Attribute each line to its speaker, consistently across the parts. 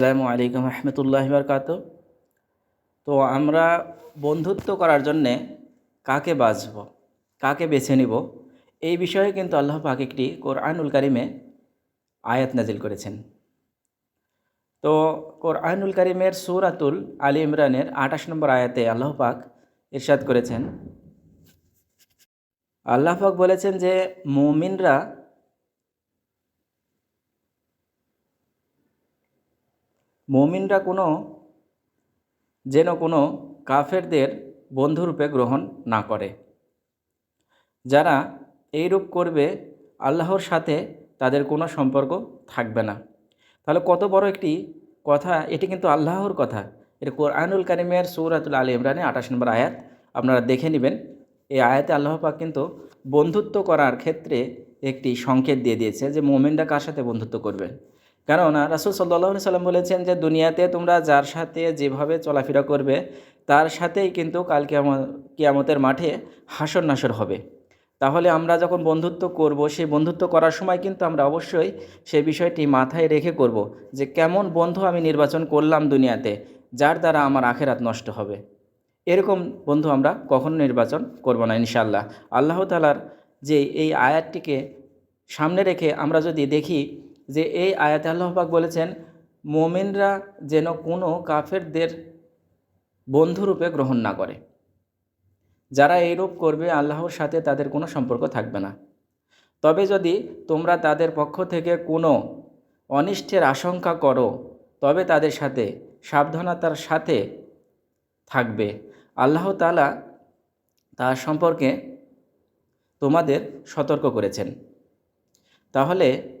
Speaker 1: আসসালামু আলাইকুম রহমতুল্লাহ বরকাত। তো আমরা বন্ধুত্ব করার জন্যে কাকে বাঁচব, কাকে বেছে নিব, এই বিষয়ে কিন্তু আল্লাহ পাক একটি কোরআনুল কারিমে আয়াত নাজিল করেছেন। তো কোরআনুল কারিমের সুরাতুল আলী ইমরানের আঠাশ নম্বর আয়াতে আল্লাহ পাক ইরশাদ করেছেন। আল্লাহ পাক বলেছেন যে মুমিনরা মমিনরা কোনো, যেন কোনো কাফেরদের বন্ধুরূপে গ্রহণ না করে। যারা এইরূপ করবে, আল্লাহর সাথে তাদের কোনো সম্পর্ক থাকবে না। তাহলে কত বড় একটি কথা, এটি কিন্তু আল্লাহর কথা। এর কোরআনুল কারিমের সৌরাতুল আলী ইমরানে আঠাশ নম্বর আয়াত, আপনারা দেখে নেবেন। এই আয়াতে আল্লাহ পাক কিন্তু বন্ধুত্ব করার ক্ষেত্রে একটি সংকেত দিয়ে দিয়েছে যে মোমেনরা কার সাথে বন্ধুত্ব করবেন কেননা রাসুল সাল্লাহ সাল্লাম বলেছেন যে, দুনিয়াতে তোমরা যার সাথে যেভাবে চলাফেরা করবে, তার সাথেই কিন্তু কাল কিয়ামতের মাঠে হাসর নাসর হবে। তাহলে আমরা যখন বন্ধুত্ব করব, সেই বন্ধুত্ব করার সময় কিন্তু আমরা অবশ্যই সেই বিষয়টি মাথায় রেখে করব যে, কেমন বন্ধু আমি নির্বাচন করলাম দুনিয়াতে, যার দ্বারা আমার আখেরাত নষ্ট হবে। এরকম বন্ধু আমরা কখনো নির্বাচন করব না ইনশাল্লাহ আল্লাহ তালার যে এই আয়াতটিকে সামনে রেখে আমরা যদি দেখি যে এই আয়াত আল্লাহবাক বলেছেন, মোমেনরা যেন কোনো কাফেরদের বন্ধুরূপে গ্রহণ না করে। যারা এইরূপ করবে, আল্লাহর সাথে তাদের কোনো সম্পর্ক থাকবে না। তবে যদি তোমরা তাদের পক্ষ থেকে কোনো অনিষ্টের আশঙ্কা করো, তবে তাদের সাথে সাবধানতার সাথে থাকবে। আল্লাহ তালা তার সম্পর্কে তোমাদের সতর্ক করেছেন। তাহলে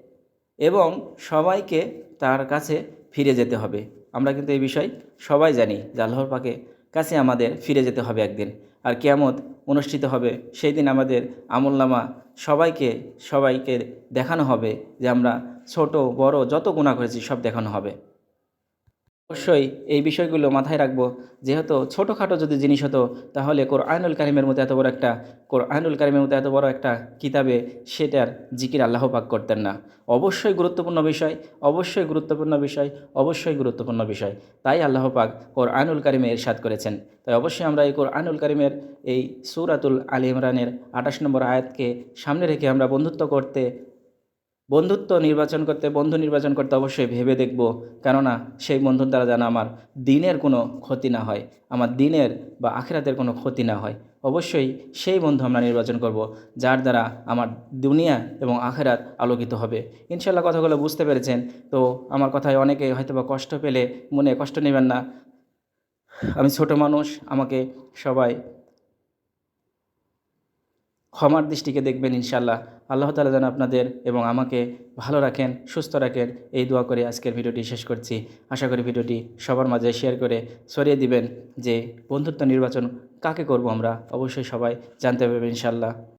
Speaker 1: এবং সবাইকে তার কাছে ফিরে যেতে হবে। আমরা কিন্তু এই বিষয় সবাই জানি যে আল্লাহর পাকে কাছে আমাদের ফিরে যেতে হবে একদিন। আর কেয়ামত অনুষ্ঠিত হবে, সেই দিন আমাদের আমলনামা সবাইকে সবাইকে দেখানো হবে যে আমরা ছোট, বড় যত গুণা করেছি সব দেখানো হবে। অবশ্যই এই বিষয়গুলো মাথায় রাখব। যেহেতু ছোটোখাটো যদি জিনিস হতো, তাহলে কোর কোরআনুল কারিমের মতো এত বড় একটা কোর কোরআনুল কারিমের মতো এত বড় একটা কিতাবে সেটার জিকির আল্লাহ পাক করতেন না। অবশ্যই গুরুত্বপূর্ণ বিষয়, অবশ্যই গুরুত্বপূর্ণ বিষয়, অবশ্যই গুরুত্বপূর্ণ বিষয়। তাই আল্লাহ পাক কোর কোরআনুল কারিমে এরশাদ করেছেন। তাই অবশ্যই আমরা এই কোর কোরআনুল কারিমের এই সুরাতুল আলী ইমরানের আঠাশ নম্বর আয়াতকে সামনে রেখে আমরা বন্ধুত্ব করতে বন্ধুত্ব নির্বাচন করতে, বন্ধু নির্বাচন করতে অবশ্যই ভেবে দেখব। কেননা সেই বন্ধুর দ্বারা যেন আমার দিনের কোনো ক্ষতি না হয়, আমার দিনের বা আখেরাতের কোনো ক্ষতি না হয়। অবশ্যই সেই বন্ধু আমরা নির্বাচন করব, যার দ্বারা আমার দুনিয়া এবং আখেরাত আলোকিত হবে। ইনশাল্লাহ কথাগুলো বুঝতে পেরেছেন। তো আমার কথায় অনেকে হয়তো বা কষ্ট পেলে মনে কষ্ট নেবেন না। আমি ছোট মানুষ, আমাকে সবাই ক্ষমার দৃষ্টিকে দেখবেন ইনশাল্লাহ আল্লাহ তালা যেন আপনাদের এবং আমাকে ভালো রাখেন, সুস্থ রাখেন। এই দোয়া করে আজকের ভিডিওটি শেষ করছি। আশা করি ভিডিওটি সবার মাঝে শেয়ার করে ছড়িয়ে দিবেন যে বন্ধুত্ব নির্বাচন কাকে করব আমরা অবশ্যই সবাই জানতে পারবেন ইনশাল্লাহ